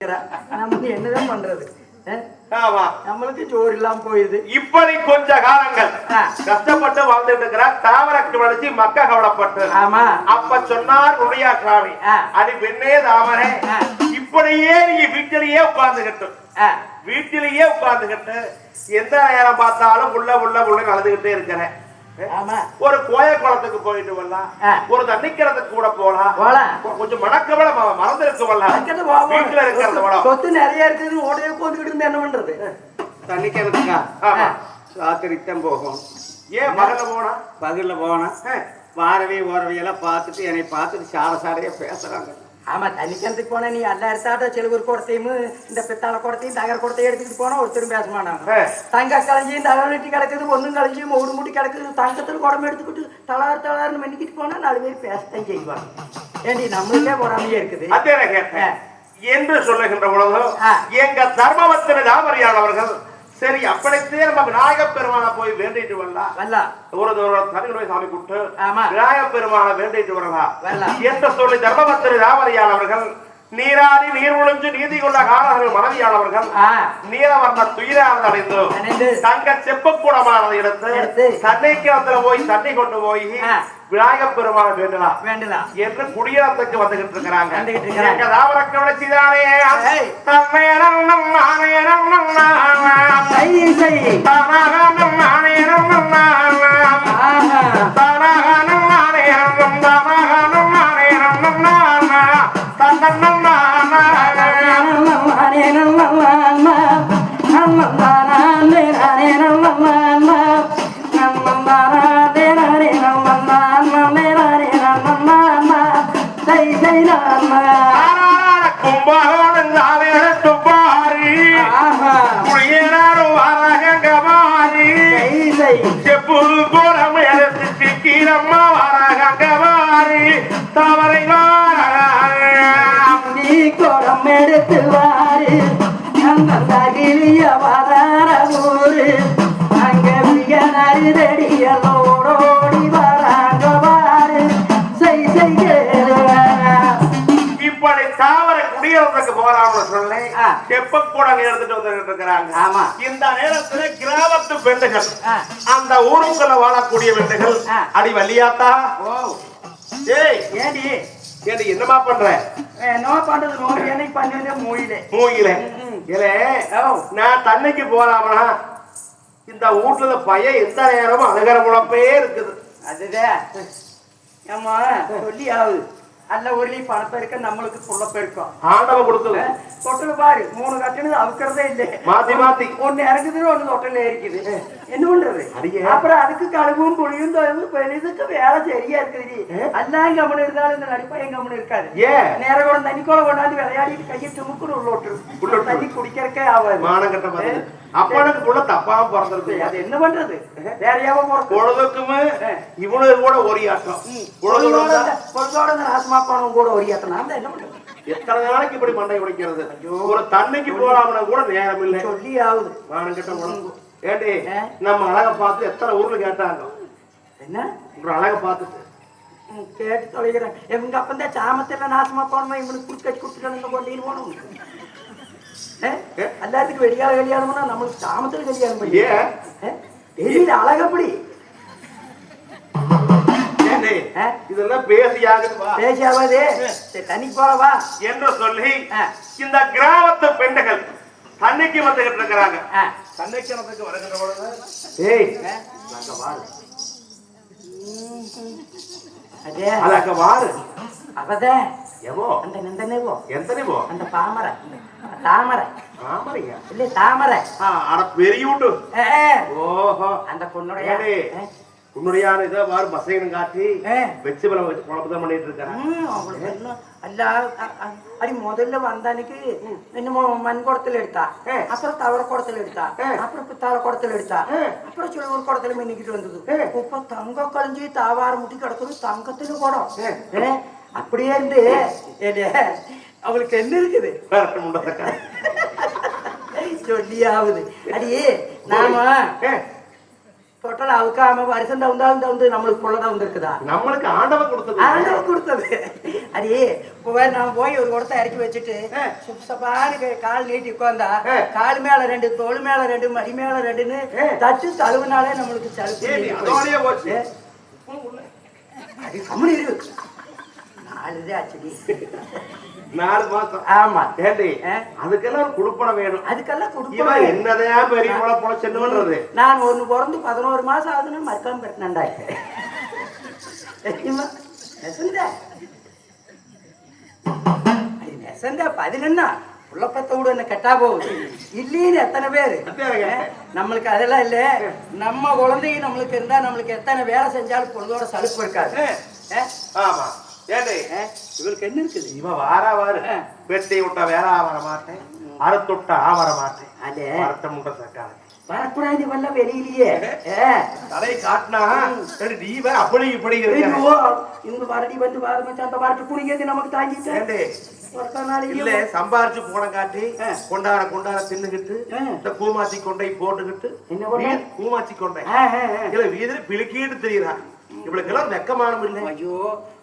நம்ம என்னதான் பண்றது? ஆமா நம்மளுக்கு சோறு இல்லாம போயிருது. இப்படி கொஞ்ச காலங்கள். கஷ்டப்பட்டு வாழ்ந்துட்டு இருக்கிறார் தாவரக்கு வளர்ச்சி மக்க கவலைப்பட்டு. ஆமா. அப்ப சொன்னார் சாமி ஆ. அது பெண்ணே தாமரை. இப்படியே நீங்க வீட்டிலேயே உட்கார்ந்துகிட்டு. வீட்டிலேயே உட்கார்ந்துகிட்டு எந்த நேரம் பார்த்தாலும் புள்ள புள்ள புள்ள அழுதுகிட்டே இருக்கிறேன். ஒரு கோய குளத்துக்கு போயிட்டு வரலாம். ஒரு தண்ணிக்கிறதுக்கு கூட போலாம் கொஞ்சம் மணக்கவள மறந்து இருக்கு வரலாம். வீட்டுல இருக்கிறது சொத்து நிறைய இருக்குது. ஓடையே போட்டுக்கிட்டு இருந்தா என்ன பண்றது? தண்ணிக்கிறதுக்கா ஆமா. ராத்திரித்தான் போகும். ஏன் பகல போனா பகல்ல போனா வாரவி ஓரவி எல்லாம் பார்த்துட்டு என்னை பார்த்துட்டு சார சாரையா பேசுறாங்க. ஆமா தண்ணிக்கிறதுக்கு போனா நீ எல்லா இடத்தாட்ட செலுவர் குடத்தையும் இந்த பித்தாள குடத்தையும் தகர குடத்தையும் எடுத்துக்கிட்டு போனா ஒருத்தரும் பேச மாட்டாங்க. தங்க கலைஞ்சியும் தலை வெட்டி கிடக்குது ஒன்றும் கலைஞ்சியும் மூடு முட்டி கிடக்குது தங்கத்தில் குடம் எடுத்துக்கிட்டு தளார் தளார்னு மன்னிக்கிட்டு போனா நாலு பேர் பேசத்தான் செய்வாங்க. ஏண்டி நம்மளுக்கே பொறாமையே இருக்குது. என்று சொல்லுகின்ற பொழுது. எங்க தர்மவத்தின தாமரியானவர்கள் சரி அப்படித்தே நம்ம விநாயக பெருமானை போய் வேண்டிட்டு வரலாம் வரலா ஒரு ஒரு தனிநோய் சாமி கூப்பிட்டு. விநாயக பெருமானை வேண்டிட்டு வரலாம். என்று சொல்லி தர்மபத்திரி தாமரியானவர்கள் நீராடி நீர் ஒழிஞ்சு நீதி கொண்ட காரணர்கள் மனைவியானவர்கள் நீலவர்ண துயிரானது அடைந்து. தங்க செப்பக்கூடமானதை எடுத்து எடுத்து. கிணத்துல போய் தண்ணி கொண்டு போய் ஆ. விநாயக பெருமானை வேண்டலாம் வேண்டலாம் என்று குடியரசுக்கு வந்துகிட்டு இருக்கிறாங்க. வந்துகிட்டு இருக்கிறாங்க. எங்க தாவரக்கு விளைச்சிதானே ஏய். தன்மையனம் நாணயனம் நாணயம் சரி சரி தானாகனம் தாமரை நீ குடம் எடுத்து வாரு. நம்ம தகிலிய வரார ஊரு அங்க மிக நரிதடியலோடோடி செய் செய் இப்படி தாவர குடியரசுக்கு போறாம சொல்லி எப்ப கூட எடுத்துட்டு வந்துட்டு ஆமா. இந்த நேரத்துல கிராமத்து பெண்கள் அந்த ஊருக்குள்ள வாழக்கூடிய பெண்கள் அடி வழியாத்தா ஏய் ஏடி ஏடி என்னமா பண்ற? என்ன பண்றது? நோய் என்னைக்கு பண்ணி மூயிலே மூங்கில ம். இல்லே நான் தண்ணிக்கு போலாமனா இந்த வீட்டுல பையன் எந்த நேரமும் அழுகிற முழப்பே இருக்குது. அதுதான். ஏம்மா சொல்லி ஆகுது அல்ல ஒருலி பணத்தை இருக்க நம்மளுக்கு புள்ள பெருக்கம். ஆண்டவன் கொடுத்தது. தொட்டில் பாரு மூணு கட்டுனது அவுக்கிறதே இல்லை. மாத்தி மாத்தி. ஒண்ணு இறங்குது ஒண்ணு தொட்டில இருக்குது. என்ன பண்றது. அப்புறம் அதுக்கு கழுவும் புளியும் பெரிதுக்கு வேலை சரியா இருக்குது எல்லாம் கம்மனு இருந்தாலும் இந்த நடிப்பையும் கம்மனு இருக்காது? நேர கூட தண்ணி கூட கொண்டாந்து விளையாடிட்டு கையை துமுக்குன்னு உள்ள விட்டுரும். தண்ணி குடிக்கிறக்கே ஆகாது. மானம் கட்ட அப்பனுக்கு புள்ள தப்பாம பிறந்திருக்கு அது என்ன பண்றது? வேறையாவ போறது பொழுதுக்குமே இவனுக்கு கூட ஒரு ஆட்டம் பொழுது பொழுதோட பொழுதோட நாசமா போனவங்க கூட ஒரு ஏத்தனா அந்த என்ன பண்றது? எத்தனை நாளைக்கு இப்படி மண்டை உடைக்கிறது? ஒரு தண்ணிக்கு போலாம்னா கூட நேரம் இல்லை. சொல்லி ஆகுது. மானம் கட்ட உடம்பு ஏண்டி ஆ. நம்ம அழகை பார்த்து எத்தனை ஊர்ல கேட்டாங்க? என்ன? ஒரு அழகை பார்த்துட்டு. கேட்டு தொலைகிறேன். இவங்க அப்ப இந்த சாமத்துல நாசமா போனோம் இவனுக்கு குடுக்க குடுத்துட்டு கொண்டின்னு போனோம்? எல்லாத்துக்கும் வெடியால கல்யாணம்னா நம்மளுக்கு சாமத்துல கல்யாணம் பண்ணி? தெரியல அழகப்படி? இதெல்லாம் பேசி ஆகுது வா பேசியாவது தண்ணிக்கு போலவா என்று சொல்லி. இந்த கிராமத்து பெண்கள் தண்ணிக்கு வந்துகிட்டு இருக்கிறாங்க வந்துக்கு வருகின்ற பொழுது ஏய் வாரு அதே வாரு எவோ? அந்த நந்தனேவோ. எத்தனை போ அந்த பாமரை தாமரை. ஆமாரியா இல்ல தாமரை. அட பெரிய விட்டு ஏ, ஏ, ஓஹோ. அந்த பொண்ணுடைய உன்னுடைய இதை வாரு பசங்கன்னு காட்டி. வெச்சு பழம் வச்சு குழப்பம் பண்ணிட்டு என்ன அல்ல அடி முதல்ல வந்த அன்னைக்கு என்னமோ மண் குடத்துல எடுத்தா. அப்புறம் தவற குடத்துல எடுத்தா. அப்புறம் பித்தாள குடத்துல எடுத்தா. அப்புறம் சில ஒரு குடத்துல மின்னிக்கிட்டு வந்தது. இப்ப தங்க கழிஞ்சி தாவார முட்டி கிடக்குது தங்கத்துல குடம். அப்படியே இருந்து அவளுக்கு என்ன இருக்குது? வரட்டு முண்டத்தக்கா. சொல்லி ஆகுது அடி நாம தொட்டல அவுக்காம வருஷம் தகுந்து நம்மளுக்கு புள்ள தான் வந்திருக்குதா? நம்மளுக்கு ஆண்டவன் கொடுத்தது. ஆண்டவன் கொடுத்தது. அடி இப்போ நான் போய் ஒரு குடத்தை இறக்கி வச்சுட்டு சுப்சப்பான்னு கால் நீட்டி உட்காந்தா. கால் மேல ரெண்டு தோல் மேல ரெண்டு மடி மேல ரெண்டுன்னு. தச்சு தழுவுனாலே நம்மளுக்கு சலுப்பு ஏண்டி, ஏறி நாலு இது ஆச்சுடி. நாலு மாசம். ஆமா. ஏண்டி. அதுக்கெல்லாம் ஒரு குடுப்பனை வேணும். அதுக்கெல்லாம் கொடுப்பேன் என்னதான் பெரிய முளை நான் ஒண்ணு பிறந்து பதினோரு மாசம் ஆகுதுன்னு மருத்துவம் பெட்டினண்டா தெரியுமா நெசந்த. நெசந்த விட என்ன கெட்டா போகுது. இல்லைன்னு எத்தனை பேர். நம்மளுக்கு அதெல்லாம் இல்ல. நம்ம குழந்தைங்க நம்மளுக்கு இருந்தா நம்மளுக்கு எத்தனை வேலை செஞ்சாலும் பொழுதோட சலுப்பு இருக்காது? ஆமா. ஏண்டி? ஆ? இவளுக்கு என்ன இருக்குது? இவன் வாரா வாரு. ஆ. வெட்டி வேற வர மாட்டேன். அறுத்துட்டா வர மாட்டேன். அதே முண்டை சக்கால வரக்கூடாது வல்ல வெளியிலேயே. தலை காட்டினா நீ வேற அப்படி இப்படி இந்த வரடி வந்து வார மச்சான் அந்த வரட்டு புடிங்கிறது நமக்கு தாங்கிட்டு. இல்ல சம்பாரிச்சு போன காட்டி. கொண்டாட கொண்டாட தின்னுகிட்டு. இந்த கூமாச்சி கொண்டை போட்டுக்கிட்டு என்ன கூமாச்சி கொண்டை. இல்ல வீதியில பிளுக்கிட்டு தெரியுறா இவளுக்கு எல்லாம் வெக்கமானம் இல்லை. ஐயோ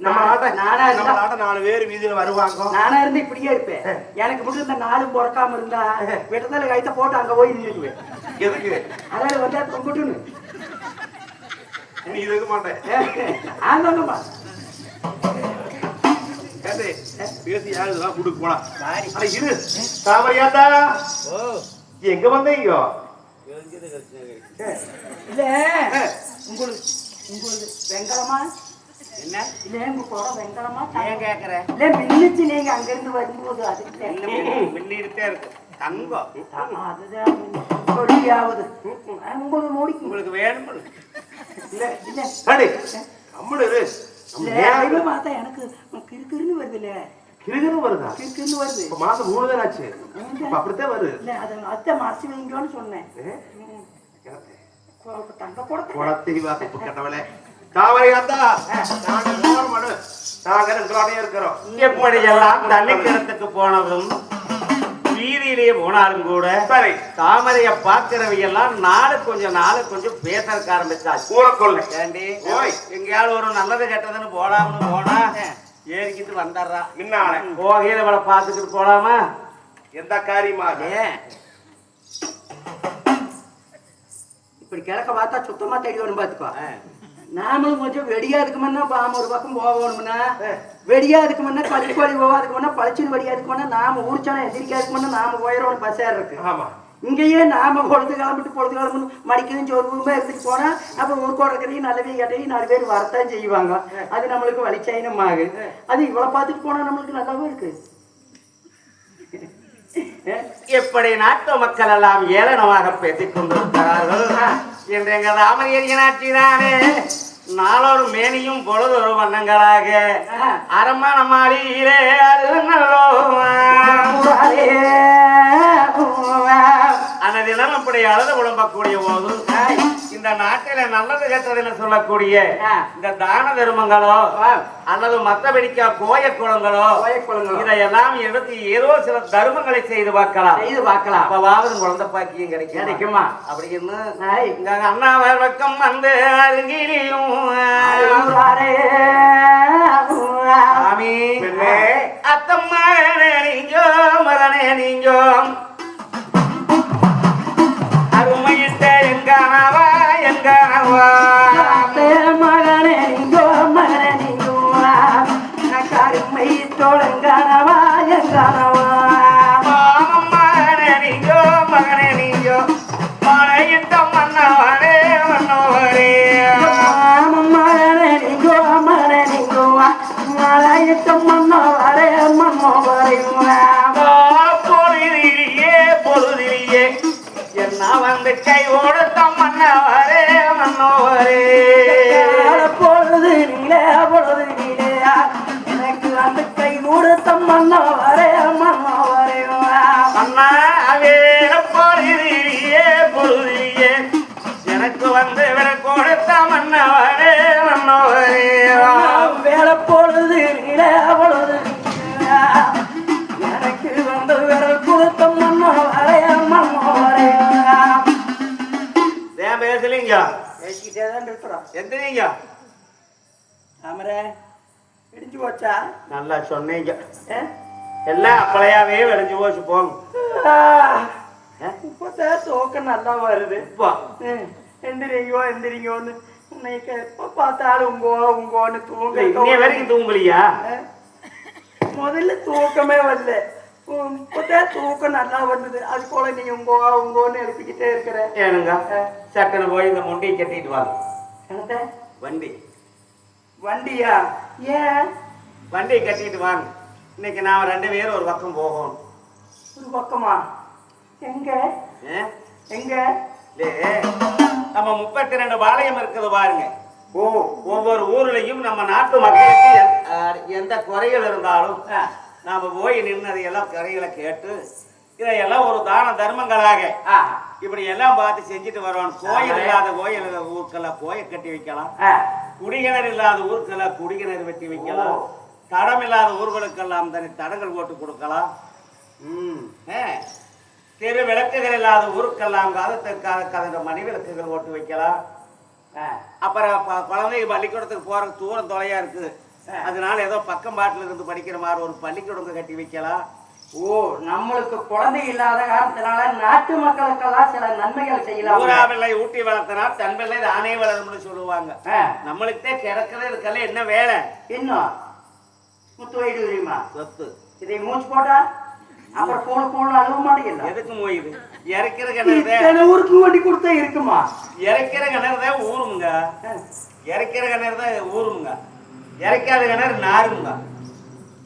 நம்ம நாட்ட நானா நம்ம நாட்ட நாலு பேர் வீதியில வருவாங்க. நானா இருந்து இப்படியே இருப்பேன். எனக்கு மட்டும் இந்த நாளும் பிறக்காம இருந்தா விட்டதால கைத்த போட்டு அங்க போய் நின்றுக்குவேன் எதுக்கு? அதாவது வந்து தொங்குட்டுன்னு நீ இருக்க மாட்டேன். ஏண்டி, பேசி யாரு இதெல்லாம் போனா? அட இரு. தாமரையாத்தா. எங்க வந்தீங்க? இல்ல உங்களுக்கு உங்களுக்கு வெங்கலமா என்ன? உங்க குடம் வெங்கலமா ஏன் கேக்குற? இல்ல மின்னுச்சு நீங்க அங்க இருந்து வரும்போது அதுக்கு மின்னிட்டே இருக்கு. தங்கம். அதுதான் சொல்லியாவது. உங்களுக்கு முடிக்கும் உங்களுக்கு வேணும்? இல்ல இல்ல. தெய்வ பார்த்தா எனக்கு கிறுக்கிறுன்னு வருது இல்ல. கிருகிரு வருதா? கிறுக்கிறுன்னு வருது. இப்ப மாசம் மூணு தான் ஆச்சு? இப்ப அப்படித்தான் வருது. இல்ல அதை அத்தை வைங்கன்னு சொன்னேன். ஏ? ம். எனக்கு கொ- தங்க கூட குளத்தை வாக்கு கட்டவளே தாமரையாத்தா நாங்க போற மனு. நாங்க எங்களோடய இருக்கிறோம். எப்படியெல்லாம் தண்ணிக்கிடத்துக்கு போனதும் வீதியிலேயே போனாலும் கூட சரி. தாமரைய பாக்குறவையெல்லாம் நாலு கொஞ்சம் நாலு கொஞ்சம் பேசறதுக்கு ஆரம்பிச்சாச்சு. ஊரக்கொள்ளை ஏண்டி. எங்கேயாவது ஒரு நல்லது கெட்டதுன்னு போலாம்னு போனா ஏறிக்கிட்டு வந்துடுறா. நின்னாளே போகையில இவளை பார்த்துக்கிட்டு போலாமா? எந்த காரியமாக? ஏன்? கிழக்க பார்த்தா சுத்தமா வரும் பாத்துக்கோ நாமளும் கொஞ்சம் வெடியா இருக்குமுன்னா பாம ஒரு பக்கம் போகணும்னா வெடியா இருக்குமுன்னா பழிக்கோழி போவா இருக்குமுன்னா பழிச்சுன்னு வெடியா இருக்குமுன்னா நாம ஊர்ச்சானம் எதிரிக்கா இருக்குமுன்னா நாம போயிடணும் பஸ் ஏற இருக்கு. ஆமா. இங்கேயே நாம பொழுது கிளம்பிட்டு பொழுது கிளம்பணும் மடிக்கவும் சொருவுமே எடுத்துட்டு போனா அப்ப ஊருக்கோட இருக்கிறையும் நல்லவே கேட்டையும் நாலு பேர் வரத்தான் செய்வாங்க. அது நம்மளுக்கு வலிச்சயனம் ஆகு அது இவ்வளவு பார்த்துட்டு போனா நம்மளுக்கு நல்லாவே இருக்கு. எப்படி நாட்டு மக்கள் எல்லாம் ஏளனமாக பேசிக் கொண்டிருக்கிறார்கள்? என்று எங்க தாமரையரின் ஆட்சிதானே நாளொரு மேனியும் பொழுதொரு வண்ணங்களாக. அரமான மாளிகையிலே அது அந்த அன்னதினம் அப்படி அழுது குழம்பக்கூடிய போதும் இந்த நாட்டில நல்லது கெட்டதுன்னு சொல்லக்கூடிய இந்த தான தர்மங்களோ அல்லது மத்தபடிக்கா கோய குளங்களோ. இதையெல்லாம் எடுத்து ஏதோ சில தர்மங்களை செய்து பார்க்கலாம். செய்து பார்க்கலாம். அப்பவாவது குழந்தை பாக்கியம் கிடைக்கும்? கிடைக்குமா? அப்படின்னு. இங்க அண்ணா பக்கம் வந்து அருகிலையும் சாமி. அத்தம்மா நீங்கோ மகனே நீங்கோ. என்ன வந்து கை கொடுத்த மன்னவரே மன்னவரே பொழுது நீலே பொழுது நீலேயா எனக்கு அந்த கை கொடுத்த மன்னவரே வரே மன்னாவே வரையுமா பொழுதியே எனக்கு வந்து விட கொடுத்த மன்னவரே மன்னவரே வேலை பொழுது நீலே பொழுது பேசலீங்க. விடிக்கிட்டே தான் இருக்கிறோம். எந்திரிங்க. போச்சா? நல்லா சொன்னீங்க? எல்லாம் அப்பளையாவே விளைஞ்சு போச்சு போங்க? இப்போதான் தூக்கம் நல்லா வருது. இப்போ. எந்திரிங்கோ எந்திரிங்கோன்னு இன்னைக்கு எப்போ பார்த்தாலும் உங்கோ உங்கோன்னு தூங்க இன்னைய வரைக்கும் தூங்கலையா? முதல்ல தூக்கமே வரல. இப்போதான் தூக்கம் நல்லா வந்தது. அது போல நீ உங்கோ உங்கோன்னு எழுப்பிக்கிட்டே இருக்கிற. ஏனுங்க சட்டனை போய் இந்த முண்டியை கட்டிட்டு வாங்க. என்னத்த? வண்டி. வண்டியா? ஏன்? வண்டியை கட்டிட்டு வாங்க. இன்னைக்கு நாம ரெண்டு பேரும் ஒரு பக்கம் போகணும். ஒரு பக்கமா? எங்க? எங்க? நம்ம முப்பத்தி ரெண்டு பாளையம் இருக்குது பாருங்க. ஓ. ஒவ்வொரு ஊர்லயும் நம்ம நாட்டு மக்களுக்கு எந்த- குறைகள் இருந்தாலும் நாம போய் நின்று அதையெல்லாம் குறைகளை கேட்டு இதையெல்லாம் ஒரு தான தர்மங்களாக. இப்படி எல்லாம் பார்த்து செஞ்சுட்டு வரோம். கோயில் இல்லாத கோயில் ஊருக்கெல்லாம் கோயில் கட்டி வைக்கலாம். குடிகிணறு இல்லாத ஊருக்கெல்லாம் குடிகிணறு வெட்டி வைக்கலாம். தடம் இல்லாத ஊர்களுக்கெல்லாம் தனி தடங்கள் போட்டு கொடுக்கலாம். தெரு விளக்குகள் இல்லாத ஊருக்கெல்லாம் காலத்திற்காக கலந்த மணி விளக்குகள் ஓட்டு வைக்கலாம். அப்புறம் குழந்தைங்க பள்ளிக்கூடத்துக்கு போற தூரம் தொலையா இருக்குது. அதனால ஏதோ பக்கம் பாட்டில் இருந்து படிக்கிற மாதிரி ஒரு பள்ளிக்கூடம் கட்டி வைக்கலாம். ஓ நம்மளுக்கு குழந்தை இல்லாத காரணத்தினால நாட்டு மக்களுக்கெல்லாம் சில நன்மைகள் செய்யலாம். ஊரா பிள்ளை ஊட்டி வளர்த்தனா தன் பிள்ளை தானே வளரும்னு சொல்லுவாங்க. நம்மளுக்கே கிடக்கிறது இருக்கல என்ன வேலை? இன்னும் முத்து வைடு தெரியுமா? சொத்து. இதை மூச்சு போட்டா அப்புறம் பூணு பூணு அழுவ மாட்டேங்கல எதுக்கு மோயுது இறக்கிற இத்தனை ஊருக்கு வண்டி கொடுத்தா இருக்குமா? இறக்கிற கிணறுதே ஊருமுங்க. ஆ, இறக்கிற கிணறு தான் ஊருமுங்க. இறக்காத கிணறு நாருமுங்க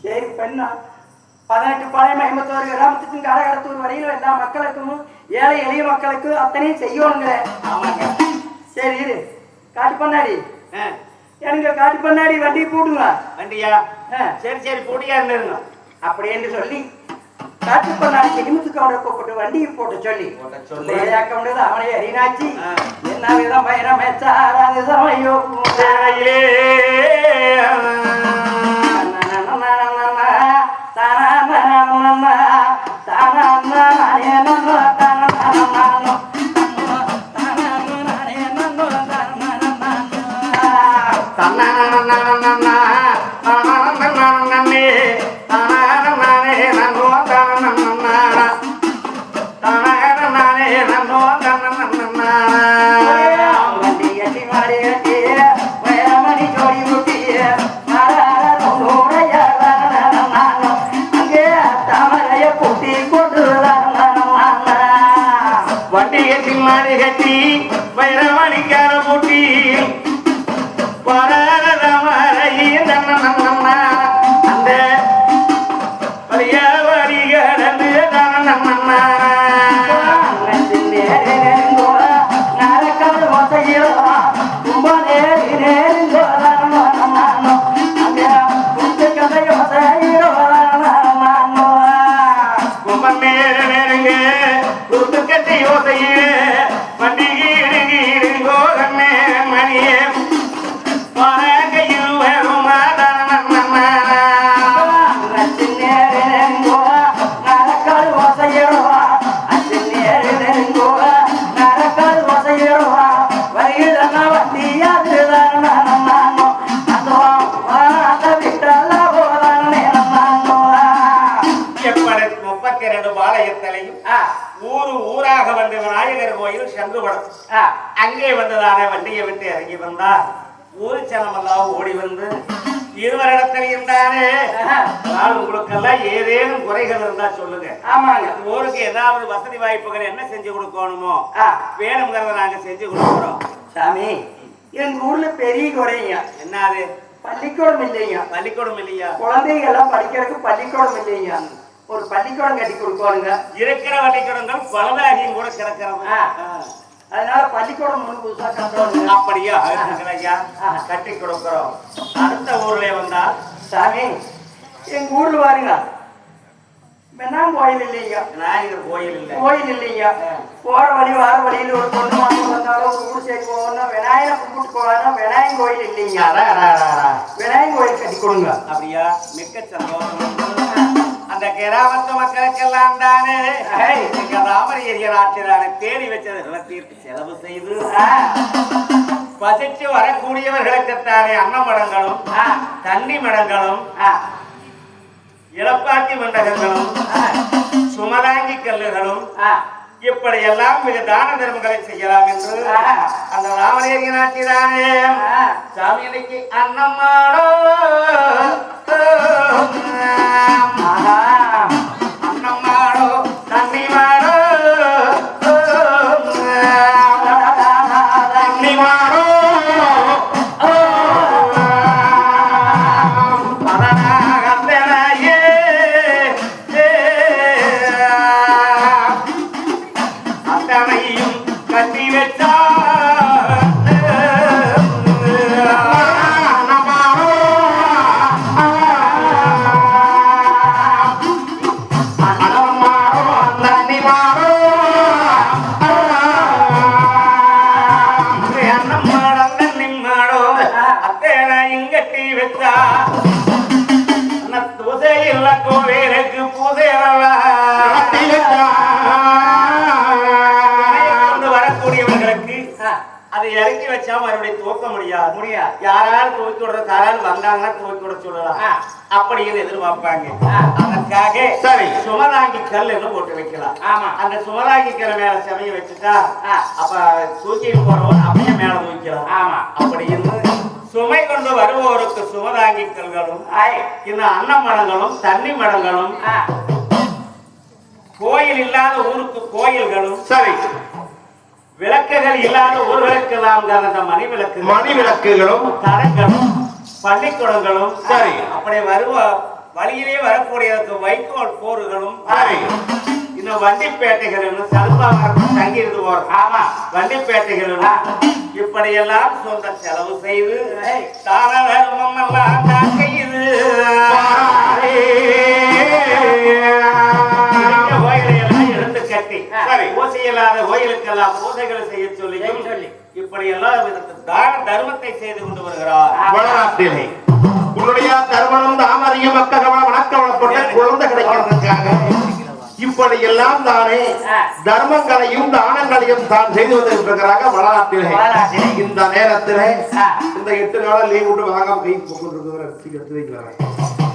சரி பெண்ணா. பதினெட்டு பழைய ஐம்பத்தோரு கிராமத்துக்கும் காரகடத்தூர் வரையிலும் எல்லா மக்களுக்கும் ஏழை எளிய மக்களுக்கு அத்தனையும் செய்யணுங்க ஆமாங்க. சரி இரு. காட்டு பண்ணாடி எனக்கு காட்டு பண்ணாடி வண்டி போடுங்க. வண்டியா? சரி சரி பொடியா இருந்துருங்க. அப்படி என்று சொல்லி காட்டு பண்ணாடி கிளிமுத்துக்கு அவனை கூப்பிட்டு வண்டியை போட்டு சொல்லி போட்ட சொல்லி. சொல்லி அவனை எரினாச்சி ஆ. என்ன விதம் பயணமே சாராது சமயோ นะครับเนาะ அங்கே வந்ததான வண்டியை விட்டு இறங்கி வந்தா ஊரு ஜனமெல்லாம் ஓடி வந்து இருவரிடத்தில் இருந்தானே ஆனால் உங்களுக்கெல்லாம் ஏதேனும் குறைகள் இருந்தா சொல்லுங்க. ஆமாங்க. ஊருக்கு ஏதாவது வசதி வாய்ப்புகள் என்ன செஞ்சு கொடுக்கணுமோ வேணுங்கிறத நாங்க செஞ்சு கொடுக்குறோம். சாமி எங்க ஊர்ல பெரிய குறைங்க. என்னது? பள்ளிக்கூடம் இல்லைங்க. பள்ளிக்கூடம் இல்லையா? குழந்தைங்க எல்லாம் படிக்கிறதுக்கு பள்ளிக்கூடம் இல்லைங்க. ஒரு பள்ளிக்கூடம் கட்டி கொடுக்கணுங்க. இருக்கிற பள்ளிக்கூடங்கள் பலதாகியும் கூட கிடக்கிறது. ஆ. அதனால பள்ளிக்கூடம் முழு புதுசா கட்டணுங்க அப்படியா? ஐயா கட்டி கொடுக்குறோம். அடுத்த ஊர்ல வந்தா? சாமி எங்க ஊர்ல பாருங்க. வெண்ணாம் கோயில் இல்லைங்க விநாயகர் கோயில் இல்லை. கோயில் இல்லைங்க போற வழி வார வழியில ஒரு பொண்ணு மாசம் வந்தாலும் ஒரு ஊர் சைடு போகணும்னா விநாயகரை கும்பிட்டு போகலாம்னா விநாயகர் கோயில் இல்லைங்க. விநாயகர் கோயில் கட்டி கொடுங்க. அப்படியா? மிக்க சந்தோஷம். அந்த கிராமத்து மக்களுக்கெல்லாம் தானே ஏய். எங்க ராமரியரிய தேடி வச்சது நிலத்திற்கு செலவு செய்து பசிச்சு வரக்கூடியவர்களுக்குத்தானே அன்னமடங்களும் தண்ணி மடங்களும் இளப்பாட்டி மண்டகங்களும் சுமதாங்கி கல்லுகளும் இப்படி எல்லாம் மிக தான தர்மங்களை செய்யலாம் என்று அந்த ராமநேரி நாட்டிதானே சாமி இன்னைக்கு அன்னமாடோ கட்டி வச்சா தூசை இல்ல கோவிலுக்கு பூசை கொண்டு வரக்கூடியவர்களுக்கு அதை இறக்கி வச்சா மறுபடியும் துவக்க முடியாது முடியாது. யாரால் துவக்கி விடுறது யாரால் வந்தாங்கன்னா துவக்கி விட சொல்லலாம். அப்படின்னு எதிர்பார்ப்பாங்க. அதற்காக சரி. சுமதாங்கி கல் என்று போட்டு வைக்கலாம் ஆமா. அந்த சுமதாங்கி கல் மேல செமைய வச்சுட்டா. அப்ப தூக்கிட்டு போறவன் அப்படியே மேல தூக்கலாம் ஆமா. அப்படி இருந்து சுமை கொண்டு வருபவருக்கு சுமதாங்கி கல்களும் ஐய். இந்த அன்னமடங்களும் தண்ணி மடங்களும். கோயில் இல்லாத ஊருக்கு கோயில்களும் சரி விளக்குகள் இல்லாத ஊர்களுக்கெல்லாம் அந்த மணி விளக்கு மணி விளக்குகளும் தரங்களும் பள்ளிக்கூடங்களும் சரி. அப்படி வருவ வழியிலே வரக்கூடியதற்கு வைக்கோல் போர்களும் சரி இன்னும் வண்டிப்பேட்டைகள் சல்பாமரம் தங்கியிருந்து போறோம் ஆமா வண்டிப்பேட்டைகள் இப்படி எல்லாம் சொந்த செலவு செய்து. தான தர்மம் எல்லாம் தான் செய்யுது இந்த எடுத்து கட்டி சரி. பூசை இல்லாத கோயிலுக்கெல்லாம் பூசைகளை செய்ய சொல்லி செய்ய சொல்லி. இப்படி எல்லாம் இதற்கு தான தர்மத்தை செய்து கொண்டு வருகிறார் இப்படி எல்லாம் தானே. தர்மங்களையும் தானங்களையும் தான் செய்து வந்திருக்கிறாங்க வளநாட்டிலே. இந்த நேரத்திலே. இந்த எட்டு நாள் லீவ் விட்டு வாங்காம கை எடுத்து வைக்கலாம்